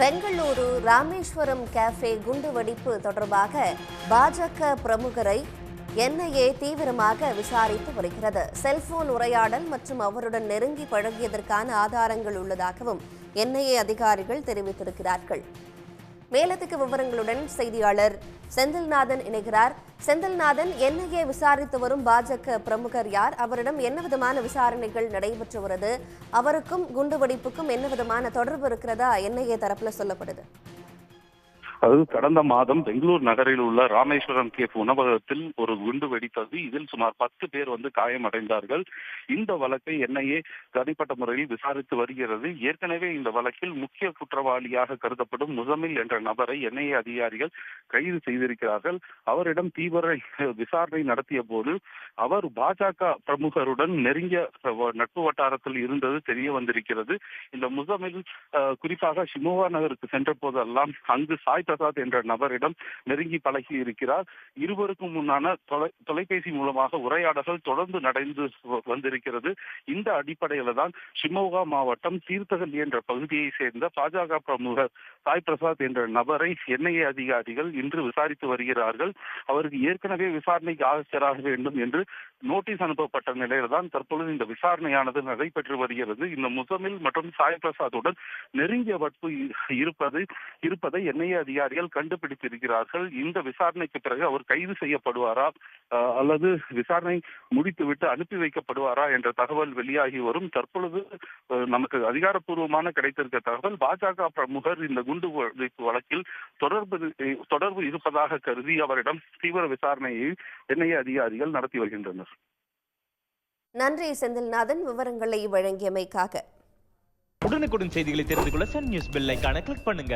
Bengaluru Rameswaram cafe குண்டுவெடிப்பு தொடர்பாக பாஜக பிரமுகரை என்ஐஏ தீவிரமாக விசாரித்து வருகிறது. செல்போன் உரையாடல் மற்றும் அவருடன் நெருங்கி பழகியதற்கான ஆதாரங்கள் உள்ளதாகவும் என்ஐஏ அதிகாரிகள் தெரிவித்திருக்கிறார்கள். மேலதிக விவரங்களுடன் செய்தியாளர் செந்தில்நாதன் இணைகிறார். செந்தில்நாதன் என்ஐஏ விசாரித்து வரும் பாஜக பிரமுகர் யார்? அவரிடம் என்ன விதமான விசாரணைகள் நடைபெற்று வருது அவருக்கும் குண்டுவெடிப்புக்கும் என்ன விதமான தொடர்பு இருக்கிறதா? என்ஐஏ தரப்புல சொல்லப்படுது. அதாவது கடந்த மாதம் பெங்களூர் நகரில் உள்ள ராமேஸ்வரம் கேஃப் உணவகத்தில் ஒரு குண்டு வெடித்தது. இதில் சுமார் பத்து பேர் வந்து காயமடைந்தார்கள். இந்த வழக்கை என்ஐஏ தனிப்பட்ட முறையில் விசாரித்து வருகிறது. ஏற்கனவே இந்த வழக்கில் முக்கிய குற்றவாளியாக கருதப்படும் முசமில் என்ற நபரை என்ஐஏ அதிகாரிகள் கைது செய்திருக்கிறார்கள். அவரிடம் தீவிர விசாரணை நடத்திய போது அவர் பாஜக பிரமுகருடன் நெருங்கிய நட்பு வட்டாரத்தில் இருந்தது தெரிய வந்திருக்கிறது. இந்த முசமில் குறிப்பாக ஷிமோகா நகருக்கு சென்ற போதெல்லாம் அங்கு சாய் பிரசாத் என்ற நபரிடம் நெருங்கி பழகி இருக்கிறார். இருவருக்கும் முன்னான தொலை தொலைபேசி மூலமாக உரையாடல்கள் தொடர்ந்து நடந்து வந்திருக்கிறது. இந்த அடிப்படையில தான் ஷிமோகா மாவட்டம் தீர்த்தகல் என்ற பகுதியை சேர்ந்த பாஜக பிரமுகர் சாய் பிரசாத் என்ற நபரை என்ஐஏ அதிகாரிகள் இன்று விசாரித்து வருகிறார்கள். அவருக்கு ஏற்கனவே விசாரணைக்கு ஆஜராக வேண்டும் என்று நோட்டீஸ் அனுப்பப்பட்ட நிலையில் தான் தற்பொழுது இந்த விசாரணையானது நடைபெற்று வருகிறது. இந்த முசமில் மற்றும் சாய் பிரசாத்துடன் நெருங்கிய வட்பு இருப்பது இருப்பதை என்ஐஏ அதிகாரிகள் கண்டுபிடித்திருக்கிறார்கள். இந்த விசாரணைக்கு பிறகு அவர் கைது செய்யப்படுவாரா அல்லது விசாரணை முடித்துவிட்டு அனுப்பி வைக்கப்படுவாரா என்ற தகவல் வெளியாகி வரும். தற்பொழுது நமக்கு அதிகாரப்பூர்வமான கிடைத்திருக்க தகவல் பாஜக பிரமுகர் இந்த குண்டு வெடிப்பு வழக்கில் தொடர்பு தொடர்பு இருப்பதாக கருதி அவரிடம் தீவிர விசாரணையை என்ஐஏ அதிகாரிகள் நடத்தி வருகின்றனர். நன்றி செந்தில்நாதன் விவரங்களை வழங்கியமைக்காக. உடனுக்குடன் செய்திகளை தெரிந்து கொள்ள சன் நியூஸ் பெல் ஐகானை கிளிக் பண்ணுங்க.